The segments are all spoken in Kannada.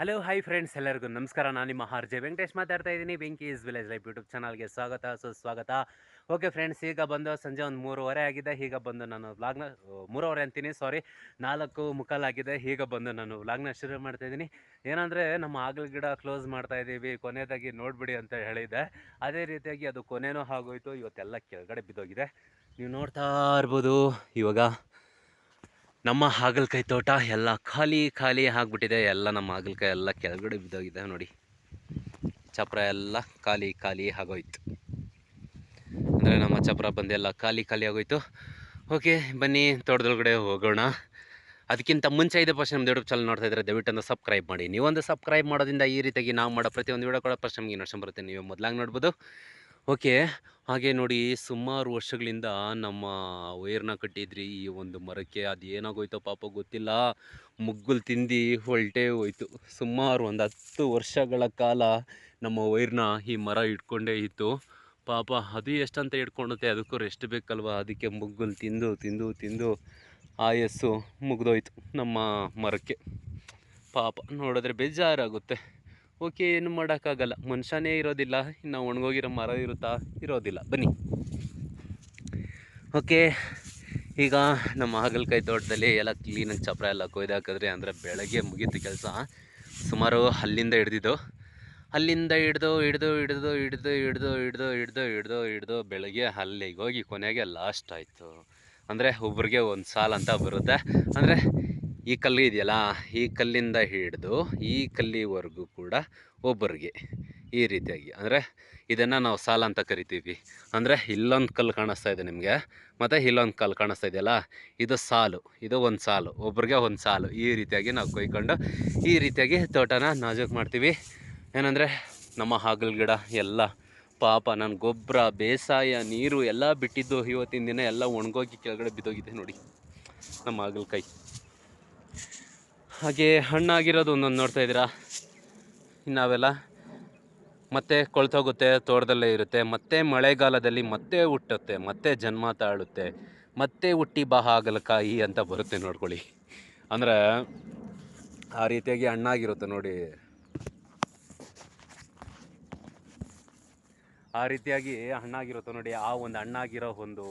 ಹಲೋ ಹೈ ಫ್ರೆಂಡ್ಸ್ ಎಲ್ಲರಿಗೂ ನಮಸ್ಕಾರ. ನಾನು ನಿಮ್ಮ ಆರ್ ಜೆ ವೆಂಕಟೇಶ್ ಮಾತಾಡ್ತಾ ಇದ್ದೀನಿ. ಬೆಂಕಿ ಇಸ್ ವಿಲೇಜ್ ಲೈಫ್ ಯೂಟ್ಯೂಬ್ ಚಾನಲ್ಗೆ ಸ್ವಾಗತ, ಸುಸ್ವಾಗತ. ಓಕೆ ಫ್ರೆಂಡ್ಸ್ ಈಗ ಬಂದು ಸಂಜೆ ಒಂದು ಮೂರುವರೆ ಆಗಿದೆ. ಈಗ ಬಂದು ನಾನು ವ್ಲಾಗ್ನ ಮೂರುವರೆ ಅಂತೀನಿ ಸಾರಿ ನಾಲ್ಕು ಮುಕ್ಕಾಲಾಗಿದೆ ಈಗ ಬಂದು ನಾನು ವ್ಲಾಗ್ನ ಶುರು ಮಾಡ್ತಾ ಇದ್ದೀನಿ. ಏನಂದರೆ, ನಮ್ಮ ಆಗಲ ಗಿಡ ಕ್ಲೋಸ್ ಮಾಡ್ತಾ ಇದ್ದೀವಿ. ಕೊನೆಯದಾಗಿ ನೋಡಿಬಿಡಿ ಅಂತ ಹೇಳಿದ್ದೆ. ಅದೇ ರೀತಿಯಾಗಿ ಅದು ಕೊನೆಯೂ ಆಗೋಯ್ತು. ಇವತ್ತೆಲ್ಲ ಕೆಳಗಡೆ ಬಿದ್ದೋಗಿದೆ. ನೀವು ನೋಡ್ತಾ ಇರ್ಬೋದು ಇವಾಗ. ನಮ್ಮ ಹಾಗಲಕಾಯಿ ತೋಟ ಎಲ್ಲ ಖಾಲಿ ಖಾಲಿ ಆಗಿಬಿಟ್ಟಿದೆ. ಎಲ್ಲ ನಮ್ಮ ಹಾಗಲಕಾಯಿ ಎಲ್ಲ ಕೆಳಗಡೆ ಬಿದ್ದೋಗಿದೆ ನೋಡಿ. ಚಪ್ರ ಎಲ್ಲ ಖಾಲಿ ಖಾಲಿ ಆಗೋಯ್ತು. ಅಂದರೆ ನಮ್ಮ ಚಪ್ರ ಬಂದೆಲ್ಲ ಖಾಲಿ ಖಾಲಿ ಆಗೋಯ್ತು. ಓಕೆ, ಬನ್ನಿ ತೋಟದೊಳಗಡೆ ಹೋಗೋಣ. ಅದಕ್ಕಿಂತ ಮುಂಚೆ ಇದೆ ಫಸ್ಟ್ ನಮ್ಮ ಯೂಟ್ಯೂಬ್ ಚಾನಲ್ ನೋಡ್ತಾ ಇದ್ರೆ ದಯವಿಟ್ಟು ಸಬ್ಸ್ಕ್ರೈಬ್ ಮಾಡಿ. ನೀವೊಂದು ಸಬ್ಸ್ಕ್ರೈಬ್ ಮಾಡೋದ್ರಿಂದ ಈ ರೀತಿಯಾಗಿ ನಾವು ಮಾಡೋ ಪ್ರತಿಯೊಂದು ವಿಡಿಯೋ ಕೂಡ ಫಸ್ಟ್ ನಮಗೆ ನಡ್ಸ್ಕೊಂಡ್ ಬರುತ್ತೆ. ನೀವು ಮೊದಲಾಗಿ ನೋಡ್ಬೋದು. ಓಕೆ ಹಾಗೆ ನೋಡಿ ಸುಮಾರು ವರ್ಷಗಳಿಂದ ನಮ್ಮ ವೈರ್ನ ಕಟ್ಟಿದ್ರಿ, ಈ ಒಂದು ಮರಕ್ಕೆ. ಅದು ಏನಾಗೋಯ್ತೋ ಪಾಪ ಗೊತ್ತಿಲ್ಲ. ಮುಗ್ಗುಲ್ ತಿಂದು ಹೊಲ್ಟೇ ಹೋಯ್ತು. ಸುಮಾರು ಒಂದು ಹತ್ತು ವರ್ಷಗಳ ಕಾಲ ನಮ್ಮ ವೈರ್ನ ಈ ಮರ ಇಟ್ಕೊಂಡೇ ಇತ್ತು. ಪಾಪ ಅದು ಎಷ್ಟಂತ ಹಿಡ್ಕೊಂಡುತ್ತೆ, ಅದಕ್ಕೂ ರೆಸ್ಟ್ ಬೇಕಲ್ವ? ಅದಕ್ಕೆ ಮುಗ್ಗುಲ್ ತಿಂದು ತಿಂದು ತಿಂದು ಆಯಸ್ಸು ಮುಗ್ದೋಯ್ತು ನಮ್ಮ ಮರಕ್ಕೆ. ಪಾಪ ನೋಡಿದ್ರೆ ಬೇಜಾರಾಗುತ್ತೆ. ಓಕೆ ಏನು ಮಾಡೋಕ್ಕಾಗಲ್ಲ. ಮನುಷ್ಯನೇ ಇರೋದಿಲ್ಲ, ಇನ್ನು ಒಣಗೋಗಿರೋ ಮರ ಇರುತ್ತಾ? ಇರೋದಿಲ್ಲ. ಬನ್ನಿ. ಓಕೆ, ಈಗ ನಮ್ಮ ಹಾಗಲಕಾಯಿ ತೋಟದಲ್ಲಿ ಎಲ್ಲ ಕ್ಲೀನಾಗಿ ಚಪ್ರ ಎಲ್ಲ ಕೊಯ್ದು ಹಾಕಿದ್ರೆ. ಅಂದರೆ ಬೆಳಗ್ಗೆ ಮುಗೀತು ಕೆಲಸ. ಸುಮಾರು ಅಲ್ಲಿಂದ ಹಿಡ್ದಿದ್ದು. ಅಲ್ಲಿಂದ ಹಿಡ್ದು ಹಿಡ್ದು ಹಿಡ್ದು ಹಿಡ್ದು ಹಿಡ್ದು ಹಿಡ್ದು ಹಿಡ್ದು ಹಿಡ್ದು ಹಿಡ್ದು ಬೆಳಗ್ಗೆ ಅಲ್ಲಿಗೆ ಹೋಗಿ ಕೊನೆಗೆ ಲಾಸ್ಟ್ ಆಯಿತು. ಅಂದರೆ ಒಬ್ರಿಗೆ ಒಂದು ಸಾಲ ಅಂತ ಬರುತ್ತೆ. ಅಂದರೆ ಈ ಕಲ್ಲು ಇದೆಯಲ್ಲ, ಈ ಕಲ್ಲಿಂದ ಹಿಡಿದು ಈ ಕಲ್ಲಿವರೆಗೂ ಕೂಡ ಒಬ್ಬರಿಗೆ ಈ ರೀತಿಯಾಗಿ. ಅಂದರೆ ಇದನ್ನು ನಾವು ಸಾಲ ಅಂತ ಕರಿತೀವಿ. ಅಂದರೆ ಇಲ್ಲೊಂದು ಕಲ್ಲು ಕಾಣಿಸ್ತಾ ಇದೆ ನಿಮಗೆ. ಮತ್ತು ಇಲ್ಲೊಂದು ಕಲ್ಲು ಕಾಣಿಸ್ತಾ ಇದೆಯಲ್ಲ, ಇದು ಸಾಲು, ಇದು ಒಂದು ಸಾಲು, ಒಬ್ರಿಗೆ ಒಂದು ಸಾಲು. ಈ ರೀತಿಯಾಗಿ ನಾವು ಕೊಯ್ಕೊಂಡು ಈ ರೀತಿಯಾಗಿ ತೋಟನ ನಾಜೂಕು ಮಾಡ್ತೀವಿ. ಏನಂದರೆ ನಮ್ಮ ಹಾಗಲ್ ಗಿಡ ಎಲ್ಲ ಪಾಪ ನಾನು ಗೊಬ್ಬರ ಬೇಸಾಯ, ನೀರು ಎಲ್ಲ ಬಿಟ್ಟಿದ್ದು ಇವತ್ತಿನ ದಿನ ಎಲ್ಲ ಒಣಗೋಗಿ ಕೆಳಗಡೆ ಬಿದ್ದೋಗಿದೆ ನೋಡಿ ನಮ್ಮ ಹಾಗಲಕಾಯಿ ಹಾಗೆ ಹಣ್ಣಾಗಿರೋದು ಒಂದೊಂದು ನೋಡ್ತಾ ಇದ್ದೀರಾ? ನಾವೆಲ್ಲ ಮತ್ತೆ ಕೊಳ್ತೋಗುತ್ತೆ, ತೋಟದಲ್ಲೇ ಇರುತ್ತೆ, ಮತ್ತೆ ಮಳೆಗಾಲದಲ್ಲಿ ಮತ್ತೆ ಹುಟ್ಟುತ್ತೆ, ಮತ್ತೆ ಜನ್ಮ ತಾಳುತ್ತೆ, ಮತ್ತೆ ಹುಟ್ಟಿ ಬಾ ಹಾಗಲಕಾಯಿ ಅಂತ ಬರುತ್ತೆ ನೋಡ್ಕೊಳ್ಳಿ. ಅಂದರೆ ಆ ರೀತಿಯಾಗಿ ಹಣ್ಣಾಗಿರುತ್ತೆ ನೋಡಿ. ಆ ರೀತಿಯಾಗಿ ಹಣ್ಣಾಗಿರುತ್ತೆ ನೋಡಿ, ಆ ಒಂದು ಹಣ್ಣಾಗಿರೋ ಒಂದು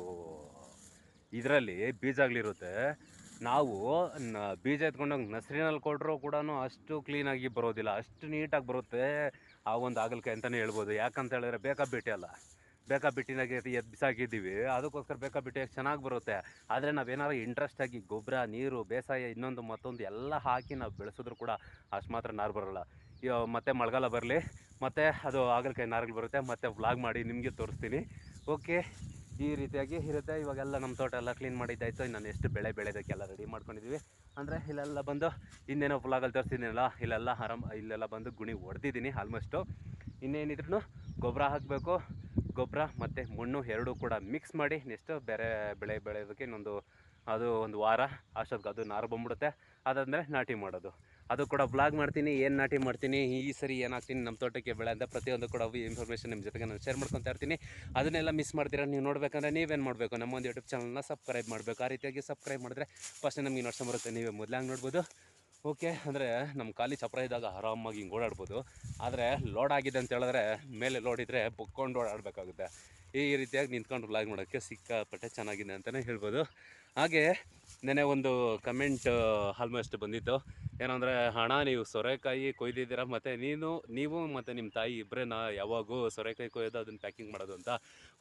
ಇದರಲ್ಲಿ ಬೀಜಗಳಿರುತ್ತೆ. ನಾವು ಬೀಜ ಎತ್ಕೊಂಡೋಗಿ ನರ್ಸರಿನಲ್ಲಿ ಕೊಟ್ಟರು ಕೂಡ ಅಷ್ಟು ಕ್ಲೀನಾಗಿ ಬರೋದಿಲ್ಲ. ಅಷ್ಟು ನೀಟಾಗಿ ಬರುತ್ತೆ ಆ ಒಂದು ಹಾಗಲಕಾಯಿ ಅಂತಲೇ ಹೇಳ್ಬೋದು. ಯಾಕಂತ ಹೇಳಿದ್ರೆ ಬೇಕಾ ಬಿಟ್ಟಿ ಅಲ್ಲ. ಬೇಕಾ ಬಿಟ್ಟಿನಾಗೆ ಎದ್ದು ಬಿಸಾಕಿದ್ದೀವಿ. ಅದಕ್ಕೋಸ್ಕರ ಬೇಕಾ ಬಿಟ್ಟಿ ಚೆನ್ನಾಗಿ ಬರುತ್ತೆ. ಆದರೆ ನಾವೇನಾದ್ರು ಇಂಟ್ರೆಸ್ಟಾಗಿ ಗೊಬ್ಬರ ನೀರು, ಬೇಸಾಯ ಇನ್ನೊಂದು ಮತ್ತೊಂದು ಎಲ್ಲ ಹಾಕಿ ನಾವು ಬೆಳೆಸಿದ್ರು ಕೂಡ ಅಷ್ಟು ಮಾತ್ರ ನಾರು ಬರೋಲ್ಲ. ಮತ್ತೆ ಮಳೆಗಾಲ ಬರಲಿ. ಮತ್ತೆ ಅದು ಹಾಗಲಕಾಯಿ ನಾರುಗಳು ಬರುತ್ತೆ. ಮತ್ತೆ ವ್ಲಾಗ್ ಮಾಡಿ ನಿಮಗೆ ತೋರಿಸ್ತೀನಿ. ಓಕೆ ಈ ರೀತಿಯಾಗಿ ಇರುತ್ತೆ. ಇವಾಗೆಲ್ಲ ನಮ್ಮ ತೋಟ ಎಲ್ಲ ಕ್ಲೀನ್ ಮಾಡಿದ್ದಾಯಿತು. ನಾನು ಎಷ್ಟು ಬೆಳೆ ಬೆಳೆದಕ್ಕೆಲ್ಲ ರೆಡಿ ಮಾಡ್ಕೊಂಡಿದ್ದೀವಿ ಅಂದರೆ ಇಲ್ಲೆಲ್ಲ ಬಂದು ಇನ್ನೇನೋ ಫುಲಾಗಲ್ಲಿ ತೋರಿಸ್ತಿದ್ದೀನಲ್ಲ ಇಲ್ಲೆಲ್ಲ ಆರಾಮ, ಇಲ್ಲೆಲ್ಲ ಬಂದು ಗುಣಿ ಹೊಡೆದಿದ್ದೀನಿ ಆಲ್ಮೋಸ್ಟು ಇನ್ನೇನಿದ್ರು ಗೊಬ್ಬರ ಹಾಕಬೇಕು. ಗೊಬ್ಬರ ಮತ್ತು ಮಣ್ಣು ಎರಡೂ ಕೂಡ ಮಿಕ್ಸ್ ಮಾಡಿ ನೆಕ್ಸ್ಟು ಬೇರೆ ಬೆಳೆ ಬೆಳೆಯೋದಕ್ಕೆ ಇನ್ನೊಂದು ಅದು ಒಂದು ವಾರ ಅಷ್ಟೊತ್ತಿಗೆ ಅದು ನಾರು ಬಂದ್ಬಿಡುತ್ತೆ. ಅದಾದಮೇಲೆ ನಾಟಿ ಮಾಡೋದು. ಅದು ಕೂಡ ಬ್ಲಾಗ್ ಮಾಡ್ತೀನಿ, ಏನು ನಾಟಿ ಮಾಡ್ತೀನಿ, ಈ ಸರಿ ಏನಾಗ್ತೀನಿ ನಮ್ಮ ತೋಟಕ್ಕೆ ಬೆಳೆ ಅಂತ ಪ್ರತಿಯೊಂದು ಕೂಡ ಇನ್ಫಾರ್ಮೇಷನ್ ನಿಮ್ಮ ಜೊತೆಗೆ ನಾನು ಶೇರ್ ಮಾಡ್ಕೊತಾ ಇರ್ತೀನಿ. ಅದನ್ನೆಲ್ಲ ಮಿಸ್ ಮಾಡ್ತೀರಾ ನೀವು ನೋಡ್ಬೇಕಂದ್ರೆ ನೀವೇನು ಮಾಡಬೇಕು? ನಮ್ಮ ಒಂದು ಯೂಟ್ಯೂಬ್ ಚಾನಲ್ನ ಸಬ್ಸ್ಕ್ರೈಬ್ ಮಾಡಬೇಕು. ಆ ರೀತಿಯಾಗಿ ಸಬ್ಸ್ಕ್ರೈಬ್ ಮಾಡಿದ್ರೆ ಫಸ್ಟ್ ನಮಗೆ ನೋಡ್ಸೋ ಬರುತ್ತೆ. ನೀವೇ ಮೊದಲಾಗಿ ನೋಡ್ಬೋದು. ಓಕೆ ಅಂದರೆ ನಮ್ಮ ಖಾಲಿ ಚಪ್ರ ಇದ್ದಾಗ ಆರಾಮಾಗಿ ಹಿಂಗೆ ಓಡಾಡ್ಬೋದು. ಆದರೆ ಲೋಡ್ ಆಗಿದೆ ಅಂತ ಹೇಳಿದ್ರೆ ಮೇಲೆ ಲೋಡ್ ಇದ್ದರೆ ಬುಕ್ಕೊಂಡು ಓಡಾಡಬೇಕಾಗುತ್ತೆ. ಈ ರೀತಿಯಾಗಿ ನಿಂತ್ಕೊಂಡು ಬ್ಲಾಗ್ ಮಾಡೋಕ್ಕೆ ಸಿಕ್ಕಾಪಟ್ಟೆ ಚೆನ್ನಾಗಿದೆ ಅಂತಲೇ ಹೇಳ್ಬೋದು. ಹಾಗೆ ನೆನೆ ಒಂದು ಕಮೆಂಟ್ ಆಲ್ಮೋಸ್ಟ್ ಬಂದಿತ್ತು. ಏನಂದರೆ ಹಣ ನೀವು ಸೊರೆಕಾಯಿ ಕೊಯ್ದಿದ್ದೀರಾ? ಮತ್ತು ನೀನು, ನೀವು ಮತ್ತು ನಿಮ್ಮ ತಾಯಿ ಇಬ್ಬರೇ ನಾ ಯಾವಾಗೂ ಸೊರೆಕಾಯಿ ಕೊಯ್ದು ಅದನ್ನು ಪ್ಯಾಕಿಂಗ್ ಮಾಡೋದು ಅಂತ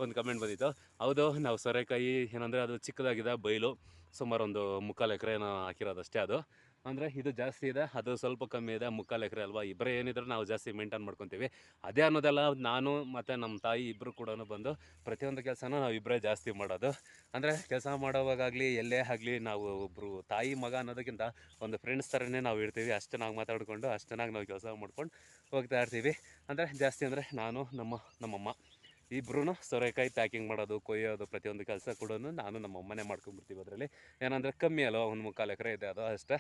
ಒಂದು ಕಮೆಂಟ್ ಬಂದಿತ್ತು. ಹೌದು, ನಾವು ಸೊರೆಕಾಯಿ ಏನಂದರೆ ಅದು ಚಿಕ್ಕದಾಗಿದೆ, ಬೈಲು. ಸುಮಾರು ಒಂದು ಮುಕ್ಕಾಲು ಎಕರೆನ ಹಾಕಿರೋದಷ್ಟೇ ಅದು. ಅಂದರೆ ಇದು ಜಾಸ್ತಿ ಇದೆ, ಅದು ಸ್ವಲ್ಪ ಕಮ್ಮಿ ಇದೆ, ಮುಕ್ಕಾಲು ಎಕರೆ ಅಲ್ವಾ? ಇಬ್ಬರೇ ಏನಿದ್ರು ನಾವು ಜಾಸ್ತಿ ಮೇಂಟೈನ್ ಮಾಡ್ಕೊತೀವಿ. ಅದೇ ಅನ್ನೋದೆಲ್ಲ ನಾನು ಮತ್ತು ನಮ್ಮ ತಾಯಿ ಇಬ್ಬರು ಕೂಡ ಬಂದು ಪ್ರತಿಯೊಂದು ಕೆಲಸನೂ ನಾವು ಇಬ್ಬರೇ ಜಾಸ್ತಿ ಮಾಡೋದು. ಅಂದರೆ ಕೆಲಸ ಮಾಡೋವಾಗಲಿ ಎಲ್ಲೇ ಆಗಲಿ ನಾವು ಒಬ್ಬರು ತಾಯಿ ಮಗ ಅನ್ನೋದಕ್ಕಿಂತ ಒಂದು ಫ್ರೆಂಡ್ಸ್ ಥರನೇ ನಾವು ಇರ್ತೀವಿ. ಅಷ್ಟು ನಾವು ಮಾತಾಡಿಕೊಂಡು, ಅಷ್ಟು ನಾವು ಕೆಲಸ ಮಾಡ್ಕೊಂಡು ಹೋಗ್ತಾ ಇರ್ತೀವಿ. ಅಂದರೆ ಜಾಸ್ತಿ ಅಂದರೆ ನಾನು, ನಮ್ಮ, ನಮ್ಮಮ್ಮ. ಇಬ್ಬರೂ ಸೊರೆಕಾಯಿ ಪ್ಯಾಕಿಂಗ್ ಮಾಡೋದು, ಕೊಯ್ಯೋದು ಪ್ರತಿಯೊಂದು ಕೆಲಸ ಕೂಡ ನಾನು ನಮ್ಮ ಅಮ್ಮನೇ ಮಾಡ್ಕೊಂಡ್ಬಿಡ್ತೀವಿ ಅದರಲ್ಲಿ. ಏನಂದರೆ ಕಮ್ಮಿ ಅಲ್ವ, ಒಂದು ಮುಕ್ಕಾಲು ಎಕರೆ ಇದೆ ಅದು ಅಷ್ಟೇ.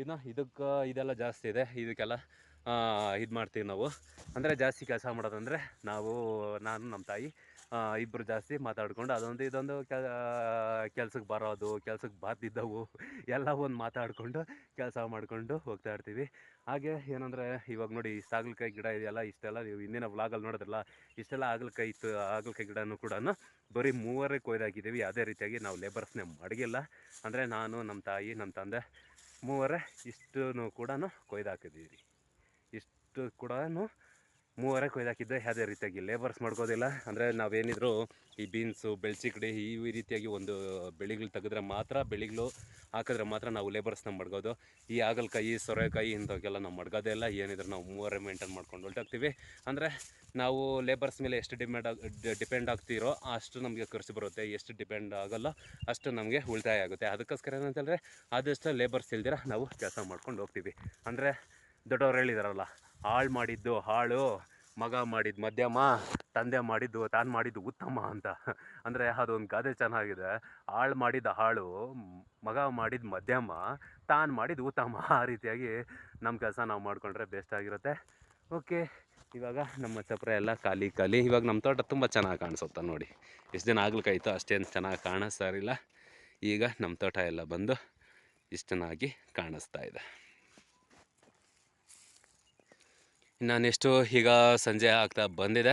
ಇನ್ನು ಇದಕ್ಕೆ ಇದೆಲ್ಲ ಜಾಸ್ತಿ ಇದೆ, ಇದಕ್ಕೆಲ್ಲ ಇದು ಮಾಡ್ತೀವಿ ನಾವು. ಅಂದರೆ ಜಾಸ್ತಿ ಕೆಲಸ ಮಾಡೋದಂದರೆ ನಾವು, ನಾನು, ನಮ್ಮ ತಾಯಿ ಇಬ್ಬರು ಜಾಸ್ತಿ ಮಾತಾಡ್ಕೊಂಡು ಅದೊಂದು ಇದೊಂದು ಕೆಲ್ಸಕ್ಕೆ ಬರೋದು ಕೆಲ್ಸಕ್ಕೆ ಬಾರ್ದಿದ್ದವು ಎಲ್ಲ ಒಂದು ಮಾತಾಡಿಕೊಂಡು ಕೆಲಸ ಮಾಡಿಕೊಂಡು ಹೋಗ್ತಾ ಇರ್ತೀವಿ. ಹಾಗೆ ಏನಂದರೆ, ಇವಾಗ ನೋಡಿ ಇಷ್ಟು ಹಾಗಲಕಾಯಿ ಗಿಡ ಇದೆಯಲ್ಲ, ಇಷ್ಟೆಲ್ಲ ನೀವು ಹಿಂದಿನ ವ್ಲಾಗಲ್ಲಿ ನೋಡಿದ್ರಲ್ಲ, ಇಷ್ಟೆಲ್ಲ ಹಾಗಲಕಾಯಿ ಇತ್ತು ಹಾಗಲಕಾಯಿ ಗಿಡನೂ ಕೂಡ ಬರೀ ಮೂವರೇ ಕೊಯ್ದಾಗಿದ್ದೀವಿ. ಯಾವುದೇ ರೀತಿಯಾಗಿ ನಾವು ಲೇಬರ್ಸ್ನೇ ಮಡಗಿಲ್ಲ ಅಂದರೆ ನಾನು ನಮ್ಮ ತಾಯಿ ನಮ್ಮ ತಂದೆ ಮೂವರೇ ಇಷ್ಟು ಕೂಡ ಕೊಯ್ದಾಕಿದ್ದೀವಿ ಇಷ್ಟು ಕೂಡ ಮೂವರೇ ಕೊಯ್ದಾಕಿದ್ದೆ, ಯಾವುದೇ ರೀತಿಯಾಗಿ ಲೇಬರ್ಸ್ ಮಾಡ್ಕೋದಿಲ್ಲ. ಅಂದರೆ ನಾವೇನಿದ್ರು ಈ ಬೀನ್ಸು ಬೆಳ್ಸಿಕಡಿ ಈ ರೀತಿಯಾಗಿ ಒಂದು ಬೆಳೆಗಳು ತೆಗೆದ್ರೆ ಮಾತ್ರ ಬೆಳೆಗಳು ಹಾಕಿದ್ರೆ ಮಾತ್ರ ನಾವು ಲೇಬರ್ಸ್ನ ಮಡ್ಗೋದು ಈ ಹಾಗಲಕಾಯಿ ಸೊರೆಕಾಯಿ ಇಂಥವಕ್ಕೆಲ್ಲ ನಾವು ಮಡ್ಗೋದೇ ಇಲ್ಲ. ಏನಿದ್ರು ನಾವು ಮೂವರೆ ಮೇಂಟೈನ್ ಮಾಡ್ಕೊಂಡು ಹೊಲ್ಟಾಗ್ತೀವಿ ಅಂದರೆ ನಾವು ಲೇಬರ್ಸ್ ಮೇಲೆ ಎಷ್ಟು ಡಿಮ್ಯಾಂಡ್ ಆಗ ಡಿಪೆಂಡ್ ಆಗ್ತೀರೋ ಅಷ್ಟು ನಮಗೆ ಖರ್ಚು ಬರುತ್ತೆ. ಎಷ್ಟು ಡಿಪೆಂಡ್ ಆಗಲ್ಲ ಅಷ್ಟು ನಮಗೆ ಉಳಿತಾಯ ಆಗುತ್ತೆ. ಅದಕ್ಕೋಸ್ಕರ ಏನಂತಂದರೆ ಆದಷ್ಟು ಲೇಬರ್ಸ್ ಇಲ್ದಿರ ನಾವು ಕೆಲಸ ಮಾಡ್ಕೊಂಡು ಹೋಗ್ತೀವಿ. ಅಂದರೆ ದೊಡ್ಡವ್ರು ಹೇಳಿದಾರಲ್ಲ ಹಾಳು ಮಾಡಿದ್ದು ಹಾಳು, ಮಗ ಮಾಡಿದ್ದು ಮಧ್ಯಮ, ತಂದೆ ಮಾಡಿದ್ದು ತಾನು ಮಾಡಿದ್ದು ಉತ್ತಮ ಅಂತ. ಅಂದರೆ ಅದೊಂದು ಗಾದೆ ಚೆನ್ನಾಗಿದೆ. ಹಾಳು ಮಾಡಿದ ಹಾಳು, ಮಗ ಮಾಡಿದ ಮಧ್ಯಮ, ತಾನು ಮಾಡಿದ ಉತ್ತಮ. ಆ ರೀತಿಯಾಗಿ ನಮ್ಮ ಕೆಲಸ ನಾವು ಮಾಡಿಕೊಂಡ್ರೆ ಬೆಸ್ಟ್ ಆಗಿರುತ್ತೆ. ಓಕೆ ಇವಾಗ ನಮ್ಮ ಚಪ್ರ ಎಲ್ಲ ಖಾಲಿ ಖಾಲಿ. ಇವಾಗ ನಮ್ಮ ತೋಟ ತುಂಬ ಚೆನ್ನಾಗಿ ಕಾಣಿಸುತ್ತೆ ನೋಡಿ. ಎಷ್ಟು ದಿನ ಆಗ್ಲಿಕ್ಕಾಯ್ತು ಅಷ್ಟೇನು ಚೆನ್ನಾಗಿ ಕಾಣಿಸ್ತಾ ಇರಲಿಲ್ಲ. ಈಗ ನಮ್ಮ ತೋಟ ಎಲ್ಲ ಬಂದು ಇಷ್ಟು ಚೆನ್ನಾಗಿ ಕಾಣಿಸ್ತಾ ಇದೆ. ಇನ್ನು ನೆಕ್ಸ್ಟು ಈಗ ಸಂಜೆ ಆಗ್ತಾ ಬಂದಿದೆ.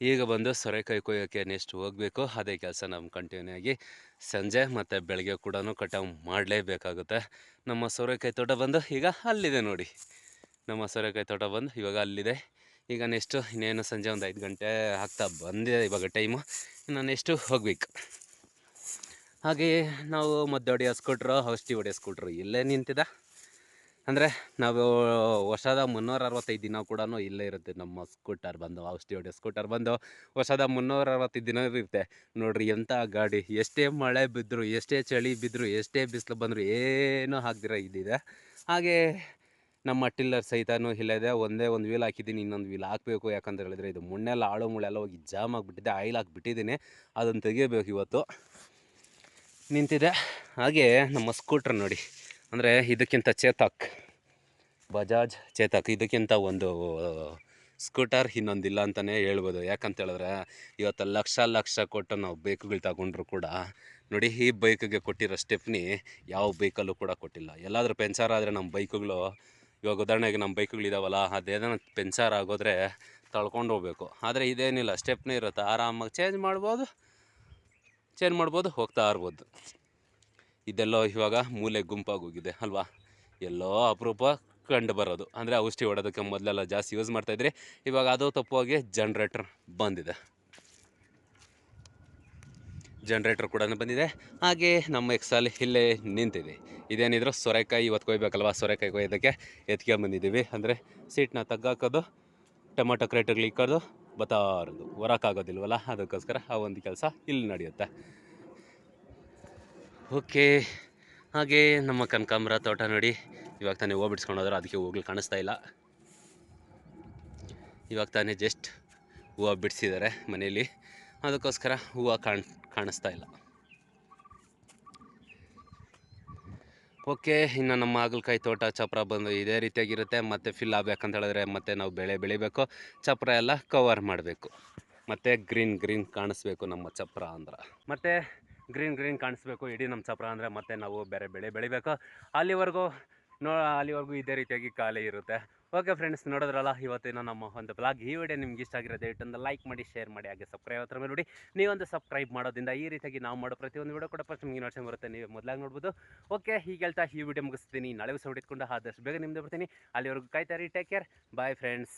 ಈಗ ಬಂದು ಸೊರೆಕಾಯಿ ಕೊಯ್ಯೋಕ್ಕೆ ನೆಕ್ಸ್ಟ್ ಹೋಗಬೇಕು. ಅದೇ ಕೆಲಸ ನಮ್ಮ ಕಂಟಿನ್ಯೂ ಆಗಿ ಸಂಜೆ ಮತ್ತು ಬೆಳಗ್ಗೆ ಕೂಡ ಕಟಾವು ಮಾಡಲೇಬೇಕಾಗುತ್ತೆ. ನಮ್ಮ ಸೊರೆಕಾಯಿ ತೋಟ ಬಂದು ಈಗ ಅಲ್ಲಿದೆ ನೋಡಿ. ನಮ್ಮ ಸೊರೆಕಾಯಿ ತೋಟ ಬಂದು ಇವಾಗ ಅಲ್ಲಿದೆ. ಈಗ ನೆಕ್ಸ್ಟು ಇನ್ನೇನು ಸಂಜೆ ಒಂದು ಐದು ಗಂಟೆ ಆಗ್ತಾ ಬಂದಿದೆ ಇವಾಗ ಟೈಮು ಇನ್ನು ನೆಕ್ಸ್ಟು ಹೋಗ್ಬೇಕು. ಹಾಗೆಯೇ ನಾವು ಮದ್ದು ಹೊಡಿಯೋಸ್ಕೊಟ್ರು ಔಷಧಿ ಹೊಡಿಯೋಸ್ಕೊಟ್ರು ಇಲ್ಲೇ ನಿಂತಿದೆ ಅಂದರೆ ನಾವು ವರ್ಷದ ಮುನ್ನೂರ ಅರವತ್ತೈದು ದಿನ ಕೂಡ ಇಲ್ಲೇ ಇರುತ್ತೆ ನಮ್ಮ ಸ್ಕೂಟರ್ ಬಂದು ಔಷಧಿ ಹೊಡೆಯೋ ಸ್ಕೂಟರ್ ಬಂದು ವರ್ಷದ ಮುನ್ನೂರ ಅರವತ್ತೈದು ದಿನ ಇರುತ್ತೆ. ನೋಡ್ರಿ ಎಂಥ ಗಾಡಿ, ಎಷ್ಟೇ ಮಳೆ ಬಿದ್ದರೂ ಎಷ್ಟೇ ಚಳಿ ಬಿದ್ದರೂ ಎಷ್ಟೇ ಬಿಸಿಲು ಬಂದರೂ ಏನೂ ಹಾಕ್ದಿರ ಇದ್ದಿದೆ ಹಾಗೆ ನಮ್ಮ ಟಿಲ್ಲರ್ ಸಹಿತನೂ ಇಲ್ಲದೆ ಒಂದೇ ಒಂದು ವೀಲ್ ಹಾಕಿದ್ದೀನಿ, ಇನ್ನೊಂದು ವೀಲ್ ಹಾಕಬೇಕು. ಯಾಕಂತ ಹೇಳಿದ್ರೆ ಇದು ಮುಣ್ಣೆಲ್ಲ, ಆಳು ಎಲ್ಲ ಹೋಗಿ ಜಾಮ್ ಆಗಿಬಿಟ್ಟಿದೆ, ಆಯಿಲ್ ಹಾಕ್ಬಿಟ್ಟಿದ್ದೀನಿ. ಅದನ್ನು ತೆಗಿಬೇಕು ಇವತ್ತು. ನಿಂತಿದೆ. ಹಾಗೆ ನಮ್ಮ ಸ್ಕೂಟ್ರ್ ನೋಡಿ. ಅಂದರೆ ಇದಕ್ಕಿಂತ ಚೇತಕ್, ಬಜಾಜ್ ಚೇತಕ್, ಇದಕ್ಕಿಂತ ಒಂದು ಸ್ಕೂಟರ್ ಇನ್ನೊಂದಿಲ್ಲ ಅಂತಲೇ ಹೇಳ್ಬೋದು. ಯಾಕಂತ ಹೇಳಿದ್ರೆ ಇವತ್ತು ಲಕ್ಷ ಲಕ್ಷ ಕೊಟ್ಟು ನಾವು ಬೈಕ್ಗಳು ತಗೊಂಡ್ರು ಕೂಡ, ನೋಡಿ ಈ ಬೈಕಿಗೆ ಕೊಟ್ಟಿರೋ ಸ್ಟೆಪ್ನಿ ಯಾವ ಬೈಕಲ್ಲೂ ಕೂಡ ಕೊಟ್ಟಿಲ್ಲ. ಎಲ್ಲಾದರೂ ಪೆನ್ಸರ್ ಆದರೆ ನಮ್ಮ ಬೈಕುಗಳು, ಇವಾಗ ಉದಾಹರಣೆಗೆ ನಮ್ಮ ಬೈಕುಗಳಿದಾವಲ್ಲ ಅದೇನೋ ಪೆನ್ಸರ್ ಆಗೋದ್ರೆ ತಳ್ಕೊಂಡು ಹೋಗ್ಬೇಕು. ಆದರೆ ಇದೇನಿಲ್ಲ, ಸ್ಟೆಪ್ನೇ ಇರುತ್ತೆ, ಆರಾಮಾಗಿ ಚೇಂಜ್ ಮಾಡ್ಬೋದು ಚೇಂಜ್ ಮಾಡ್ಬೋದು, ಹೋಗ್ತಾ ಇರ್ಬೋದು. ಇದೆಲ್ಲೋ ಇವಾಗ ಮೂಲೆ ಗುಂಪಾಗಿ ಹೋಗಿದೆ ಅಲ್ವಾ? ಎಲ್ಲೋ ಅಪರೂಪ ಕಂಡು ಬರೋದು. ಅಂದರೆ ಔಷಧಿ ಹೊಡೋದಕ್ಕೆ ಮೊದಲೆಲ್ಲ ಜಾಸ್ತಿ ಯೂಸ್ ಮಾಡ್ತಾಯಿದ್ರಿ ಇವಾಗ ಅದು ತಪ್ಪೋಗಿ ಜನ್ರೇಟ್ರ್ ಬಂದಿದೆ. ಜನ್ರೇಟ್ರ್ ಕೂಡ ಬಂದಿದೆ. ಹಾಗೆ ನಮ್ಮ ಎಕ್ಸಲ್ ಇಲ್ಲೇ ನಿಂತಿದೆ. ಇದೇನಿದ್ರು ಸೊರೆಕಾಯಿ, ಇವತ್ತು ಕೊಯ್ಬೇಕಲ್ವ? ಸೊರೆಕಾಯಿ ಕೊಯ್ಯೋದಕ್ಕೆ ಎತ್ಕೊಂಬಂದಿದ್ದೀವಿ ಅಂದರೆ ಸೀಟ್ನ ತಗ್ಗಾಕೋದು, ಟೊಮೊಟೊ ಕ್ರೇಟ್ಗಳು ಇಕ್ಕೋದು, ಬತ್ತಾರದು. ಹೊರಕ್ಕಾಗೋದಿಲ್ವಲ್ಲ ಅದಕ್ಕೋಸ್ಕರ ಆ ಒಂದು ಕೆಲಸ ಇಲ್ಲಿ ನಡೆಯುತ್ತೆ. ಓಕೆ, ಹಾಗೆ ನಮ್ಮ ಕನಕಾಂಬರ ತೋಟ ನೋಡಿ. ಇವಾಗ ತಾನೇ ಹೂವು ಬಿಡಿಸ್ಕೊಂಡು ಹೋದ್ರೆ, ಅದಕ್ಕೆ ಹೋಗ್ಲಿ ಕಾಣಿಸ್ತಾ ಇಲ್ಲ. ಇವಾಗ ತಾನೇ ಜಸ್ಟ್ ಹೂವು ಬಿಡಿಸಿದ್ದಾರೆ ಮನೇಲಿ ಅದಕ್ಕೋಸ್ಕರ ಹೂವು ಕಾಣ್, ಕಾಣಿಸ್ತಾ ಇಲ್ಲ. ಓಕೆ, ಇನ್ನು ನಮ್ಮ ಹಾಗಲಕಾಯಿ ತೋಟ ಚಪ್ರ ಬಂದು ಇದೇ ರೀತಿಯಾಗಿರುತ್ತೆ. ಮತ್ತು ಫಿಲ್ ಆಗಬೇಕಂತ ಹೇಳಿದ್ರೆ ಮತ್ತೆ ನಾವು ಬೆಳೆ ಬೆಳಿಬೇಕು. ಚಪ್ರ ಎಲ್ಲ ಕವರ್ ಮಾಡಬೇಕು. ಮತ್ತು ಗ್ರೀನ್ ಗ್ರೀನ್ ಕಾಣಿಸ್ಬೇಕು ನಮ್ಮ ಚಪ್ರ ಅಂದ್ರೆ. ಮತ್ತು ಗ್ರೀನ್ ಗ್ರೀನ್ ಕಾಣಿಸ್ಬೇಕು, ಇಡೀ ನಮ್ಮ ಚಪ್ರ ಅಂದರೆ ಮತ್ತೆ ನಾವು ಬೇರೆ ಬೆಳೆ ಬೆಳಿಬೇಕು. ಅಲ್ಲಿವರೆಗೂ ನೋ, ಅಲ್ಲಿವರೆಗೂ ಇದೇ ರೀತಿಯಾಗಿ ಖಾಲಿ ಇರುತ್ತೆ. ಓಕೆ ಫ್ರೆಂಡ್ಸ್ ನೋಡಿದ್ರಲ್ಲ, ಇವತ್ತಿನ ನಮ್ಮ ಒಂದು ಬ್ಲಾಗ್ ಈ ವಿಡಿಯೋ ನಿಮ್ಗೆ ಇಷ್ಟ ಆಗಿರೋದು, ದಯವಿಟ್ಟು ಲೈಕ್ ಮಾಡಿ ಶೇರ್ ಮಾಡಿ, ಹಾಗೆ ಸಬ್ಸ್ಕ್ರೈಬ್ ಹತ್ರ ಮೇಲೆ ನೋಡಿ. ನೀವೊಂದು ಸಬ್ಸ್ಕ್ರೈಬ್ ಮಾಡೋದ್ರಿಂದ ಈ ರೀತಿಯಾಗಿ ನಾವು ಮಾಡೋ ಪ್ರತಿಯೊಂದು ವಿಡಿಯೋ ಕೂಡ ಫಸ್ಟ್ ನಿಮಗೆ ನೋಡ್ಸೋ ಬರುತ್ತೆ. ನೀವು ಮೊದಲಾಗಿ ನೋಡ್ಬೋದು. ಓಕೆ ಹೀಗೆ ಹೇಳ್ತಾ ಈ ವಿಡಿಯೋ ಮುಗಿಸ್ತೀನಿ. ನಾಳೆ ಹೊಸ ಆದಷ್ಟು ಬೇಗ ನಿಮ್ಮದು ಬರ್ತೀನಿ. ಅಲ್ಲಿವರೆಗೂ ಕಾಯ್ತಾರಿ ಟೇಕ್ ಕೇರ್ ಬಾಯ್ ಫ್ರೆಂಡ್ಸ್